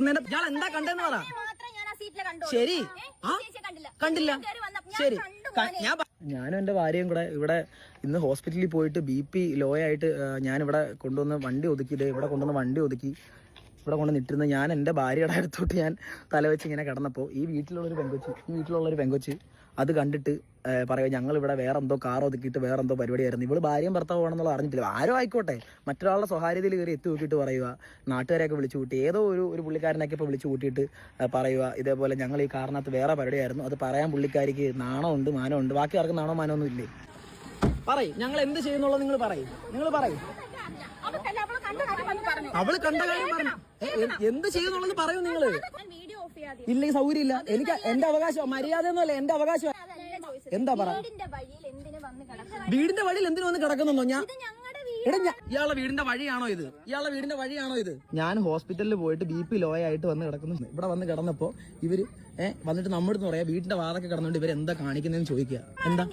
എടുക്കുന്നതിന്റെ ഇയാൾ എന്താ കണ്ടെന്ന് പറ. മാത്രം ഞാൻ ആ സീറ്റിലെ കണ്ടു ശരി. ആ? കണ്ടില്ല. ഞാൻ ഞാൻ ശരി. കണ്ടു ഞാൻ ഞാനും എന്റെ ഭാര്യയും കൂടെ ഇവിടെ ഇന്ന് ഹോസ്പിറ്റലിൽ പോയിട്ട് ബി പി ലോ ആയിട്ട് ഞാനിവിടെ ഇവിടെ കൊണ്ടുവന്ന് വണ്ടി ഒതുക്കി ദേ ഇവിടെ കൊണ്ടുവന്ന് വണ്ടി ഒതുക്കി. ഇവിടെ കൊണ്ട് നിട്ടിരുന്ന ഞാൻ എന്റെ ഭാര്യയുടെ അടുത്തോട്ട് ഞാൻ തലവെച്ച് ഇങ്ങനെ കിടന്നപ്പോൾ ഈ വീട്ടിലുള്ളൊരു പെങ്കൊച്ച് ഈ വീട്ടിലുള്ളൊരു പെങ്കൊച്ച് അത് കണ്ടിട്ട് പറയുക ഞങ്ങൾ ഇവിടെ വേറെ എന്തോ കാർ ഒതുക്കിയിട്ട് വേറെ എന്തോ പരിപാടിയായിരുന്നു. ഇവൾ ഭാര്യയും ഭർത്താവാണെന്നുള്ള അറിഞ്ഞിട്ടില്ല. ആരോ ആയിക്കോട്ടെ. മറ്റൊരാളുടെ സ്വകാര്യതയിൽ കയറി എത്തി നോക്കിയിട്ട് പറയുക നാട്ടുകാരെയൊക്കെ വിളിച്ചു കൂട്ടി ഏതോ ഒരു ഒരു പുള്ളിക്കാരനൊക്കെ ഇപ്പോൾ വിളിച്ചു കൂട്ടിയിട്ട് പറയുക ഇതേപോലെ ഞങ്ങൾ ഈ കാറിനകത്ത് വേറെ പരിപാടിയായിരുന്നു. അത് പറയാൻ പുള്ളിക്കാരിക്ക് നാണമുണ്ട് മാനമുണ്ട് ബാക്കി ആർക്കും നാണോ മാനോ ഒന്നും ഇല്ലേ? പറയും ഞങ്ങൾ എന്ത് ചെയ്യുന്നുള്ളത് നിങ്ങൾ പറയും. നിങ്ങൾ പറയും. അവൾ കണ്ട കാര്യം പറഞ്ഞു. എന്ത് ചെയ്യുന്നുള്ളത് പറയൂ നിങ്ങൾ. ഞാൻ വീഡിയോ ഓഫ് ചെയ്യാതെ ഇല്ലെങ്കിൽ സൗകര്യം ഇല്ല എനിക്ക് എന്റെ അവകാശം മര്യാദ ഒന്നുമല്ല എന്റെ അവകാശം എന്താ പറ? വീടിന്റെ വഴിയിൽ എന്തിനു വന്ന് കിടക്കുന്നു? വീടിന്റെ വഴിയിൽ എന്തിനു വന്ന് കിടക്കുന്നോ ഞാൻ ഇയാളെ ഞങ്ങളുടെ വീട്. എടാ ഞാ- വീടിന്റെ വഴിയാണോ ഇത്? ഇയാളെ വീടിന്റെ വഴിയാണോ ഇത്? ഞാൻ ഹോസ്പിറ്റലിൽ പോയിട്ട് ബി പി ലോ ആയിട്ട് വന്ന് കിടക്കുന്നു. ഇവിടെ വന്ന് കിടന്നപ്പോ ഇവർ ഏഹ് വന്നിട്ട് നമ്മുടെ പറയാ വീടിന്റെ വാതൊക്കെ കിടന്നുകൊണ്ട് ഇവർ എന്താ? കാണിക്കുന്നതെന്ന് ചോദിക്കുക എന്താ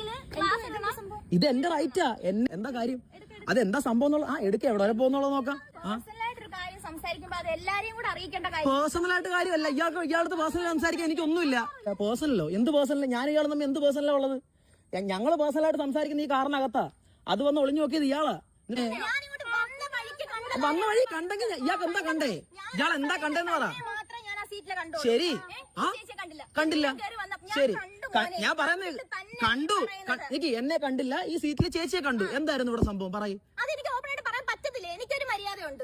ഇത് എന്റെ റൈറ്റാ. എന്താ കാര്യം? അത് എന്താ സംഭവം എന്നുള്ള ആ എടുക്ക എവിടെ വരെ പോകുന്നുള്ളത് നോക്കാം. പേഴ്സണൽ ആയിട്ട് കാര്യമല്ല. ഇയാൾക്ക് ഇയാളടുത്ത് പേഴ്സണൽ സംസാരിക്കാൻ എനിക്കൊന്നുമില്ല. പേഴ്സണലോ എന്ത് പേഴ്സണലോ? ഞാൻ ഇയാൾ തമ്മിൽ എന്ത് പേഴ്സണലാ ഉള്ളത്? ഞങ്ങൾ പേഴ്സണലായിട്ട് സംസാരിക്കുന്ന ഈ കാറിനകത്താ. അത് വന്ന് ഒളിഞ്ഞു നോക്കിയത് ഇയാളാ. വന്ന വഴി കണ്ടെങ്കിൽ ഇയാൾക്ക് എന്താ കണ്ടേ? ഇയാൾ എന്താ കണ്ടെന്ന് പറ. ശരി. ആ? കണ്ടില്ല. ശരി. ഞാൻ പറയുന്നത് കണ്ടു. എനിക്ക് എന്നെ കണ്ടില്ല. ഈ സീറ്റിലെ ചേച്ചിയെ കണ്ടു. എന്തായിരുന്നു ഇവിടെ സംഭവം? പറയും. അതെനിക്ക് ഓപ്പൺ ആയിട്ട് പറയാൻ പറ്റത്തില്ല. എനിക്കൊരു മര്യാദയുണ്ട്.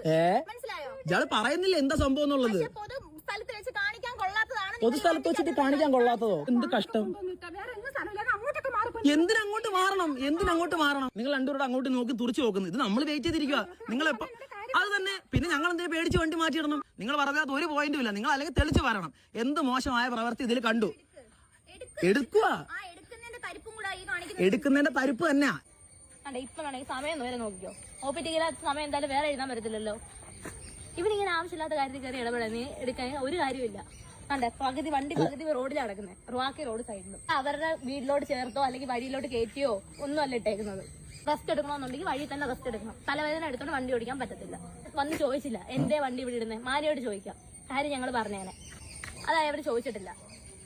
മനസ്സിലായോ? ഇയാൾ പറയുന്നില്ല എന്താ സംഭവം എന്നുള്ളത്. പക്ഷെ പൊതു സ്ഥലത്ത് വെച്ച് കാണിക്കാൻ കൊള്ളാത്തതാണ് പൊതുസ്ഥലത്ത് വെച്ചിട്ട് കാണിക്കാൻ കൊള്ളാത്തതോ? എന്ത് കഷ്ടം. എന്തിനങ്ങോട്ട് മാറണം? എന്തിനങ്ങോട്ട് മാറണം? നിങ്ങൾ രണ്ടുപേരോട് അങ്ങോട്ട് നോക്കി തുറച്ചു നോക്കുന്നു. ഇത് നമ്മൾ വെയിറ്റ് ചെയ്തിരിക്കുക നിങ്ങൾ എപ്പോ അത് തന്നെ. പിന്നെ ഞങ്ങൾ എന്തിനു പേടിച്ച് വണ്ടി മാറ്റിയിടണം? നിങ്ങൾ പറഞ്ഞാൽ ഒരു പോയിന്റും ഇല്ല. നിങ്ങൾ അല്ലെങ്കിൽ തെളിച്ചു വരണം. എന്ത് മോശമായ പ്രവൃത്തി ഇതിൽ കണ്ടു. എടുക്കുക എടുക്കുന്നതിന്റെ പരിപ്പ് ഈ തന്നെയാ. അണ്ട ഇപ്പൊ വേണമെങ്കിൽ സമയം വരെ നോക്കിക്കോ. ഒ സമയം എന്തായാലും വേറെ എഴുതാൻ പറ്റത്തില്ലല്ലോ. ഇവനിങ്ങനെ ആവശ്യമില്ലാത്ത കാര്യത്തിൽ കയറി ഇടപെടാൻ എടുക്കാൻ ഒരു കാര്യമില്ല കണ്ടേ പകുതി വണ്ടി പകുതി റോഡിലാണ് കിടക്കുന്നത് റുവാക്കി റോഡ് സൈഡിലും. അവരുടെ വീട്ടിലോട്ട് ചേർത്തോ അല്ലെങ്കിൽ വഴിയിലോട്ട് കയറ്റിയോ ഒന്നും അല്ല ഇട്ടേക്കുന്നത്. റെസ്റ്റ് എടുക്കണമെന്നുണ്ടെങ്കിൽ വഴി തന്നെ റെസ്റ്റ് എടുക്കണം. തലവേദന എടുത്തോണ്ട് വണ്ടി ഓടിക്കാൻ പറ്റത്തില്ല. വന്ന് ചോദിച്ചില്ല എന്തേ വണ്ടി ഇവിടെ ഇടുന്നത് മാരിയോട് ചോദിക്കാം. കാര്യം ഞങ്ങൾ പറഞ്ഞേനെ. അതായത് അവർ ചോദിച്ചിട്ടില്ല.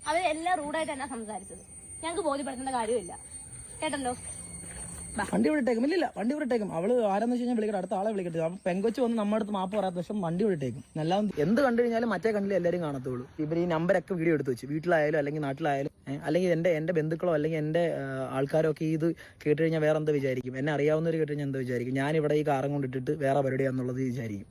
അവർ എല്ലാം റൂഡായിട്ട് തന്നെ സംസാരിച്ചത്? ഞങ്ങൾക്ക് ബോധ്യപ്പെടുത്തേണ്ട കാര്യമില്ല. കേട്ടല്ലോ? വണ്ടി വിട്ടേക്കും ഇല്ലില്ല വണ്ടി വിട്ടേക്കും അവൾ ആരെന്ന് വെച്ച് കഴിഞ്ഞാൽ വിളിക്കട്ടെ അടുത്ത ആളെ വിളിക്കട്ടെ. അപ്പൊ പെങ്കൊച്ച് വന്ന് നമ്മുടെ അടുത്ത് മാപ്പ് പറയാത്ത ദിവസം വണ്ടി വിട്ടേക്കും എല്ലാം എന്ത് കണ്ടു കഴിഞ്ഞാലും മറ്റേ കണ്ടില്ല എല്ലാവരും കാണത്തുള്ളൂ. ഇവർ ഈ നമ്പരൊക്കെ വീഡിയോ എടുത്ത് വെച്ച്. വീട്ടിലായാലും അല്ലെങ്കിൽ നാട്ടിലായാലും അല്ലെങ്കിൽ എന്റെ എന്റെ ബന്ധുക്കളോ അല്ലെങ്കിൽ എന്റെ ആൾക്കാരോ ഒക്കെ ഇത് കേട്ട് കഴിഞ്ഞാൽ വേറെ എന്താ വിചാരിക്കും? എന്നെ അറിയാവുന്നവർ കേട്ട് കഴിഞ്ഞാൽ എന്താ വിചാരിക്കും? ഞാൻ ഇവിടെ ഈ കാറും കൊണ്ടിട്ടിട്ട് വേറെ പരിപാടിയാന്നുള്ളത് വിചാരിക്കും.